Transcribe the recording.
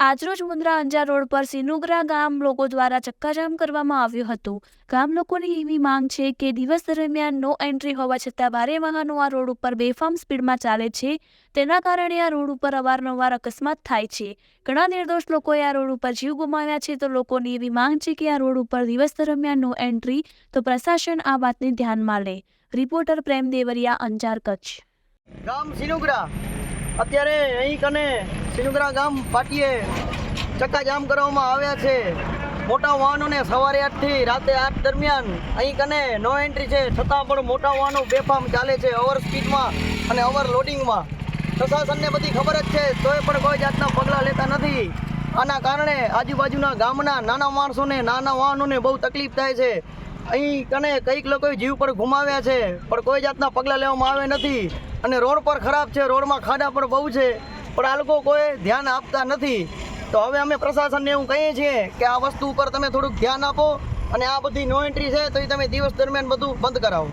આજરોજ મુન્દ્રા અંજાર રોડ પર સિનુગ્રા ગામ લોકો દ્વારા ચક્કાજામ કરવામાં આવ્યું હતું. ગામ લોકોની એવી માંગ છે કે દિવસ દરમિયાન નો એન્ટ્રી હોવા છતાં ભારે વાહનો આ રોડ ઉપર બેફામ સ્પીડમાં ચાલે છે. તેના કારણે આ રોડ ઉપર અવારનવાર અકસ્માત થાય છે. ઘણા નિર્દોષ લોકોએ આ રોડ ઉપર જીવ ગુમાવ્યા છે તો લોકોની એવી માંગ છે કે આ રોડ ઉપર દિવસ દરમિયાન નો એન્ટ્રી તો પ્રશાસન આ વાતને ધ્યાનમાં લે. રિપોર્ટર પ્રેમ દેવરિયા અંજાર કચ્છ. ગામ સિનુગ્રા. અત્યારે અહીં કને સિનુદ્રા ગામ પાટીએ ચક્કા જામ કરવામાં આવ્યા છે. મોટા વાહનોને સવારે આઠથી રાતે આઠ દરમિયાન અહીં કને નો એન્ટ્રી છે. છતાં પણ મોટા વાહનો બેફામ ચાલે છે ઓવર સ્પીડમાં અને ઓવર લોડિંગમાં. પ્રશાસનને બધી ખબર જ છે, તોય પણ કોઈ જાતના પગલાં લેતા નથી. આના કારણે આજુબાજુના ગામના નાના માણસોને, નાના વાહનોને બહુ તકલીફ થાય છે. અહીં કને કંઈક લોકોએ જીવ પર ગુમાવ્યા છે, પણ કોઈ જાતના પગલાં લેવામાં આવે નથી. અને રોડ પર ખરાબ છે, રોડમાં ખાડા પણ બહુ છે, પણ આ લોકો કોઈ ધ્યાન આપતા નથી. તો હવે અમે પ્રશાસનને એવું કહીએ છીએ કે આ વસ્તુ ઉપર તમે થોડુંક ધ્યાન આપો અને આ બધી નો એન્ટ્રી છે, તો એ તમે દિવસ દરમિયાન બધું બંધ કરાવો.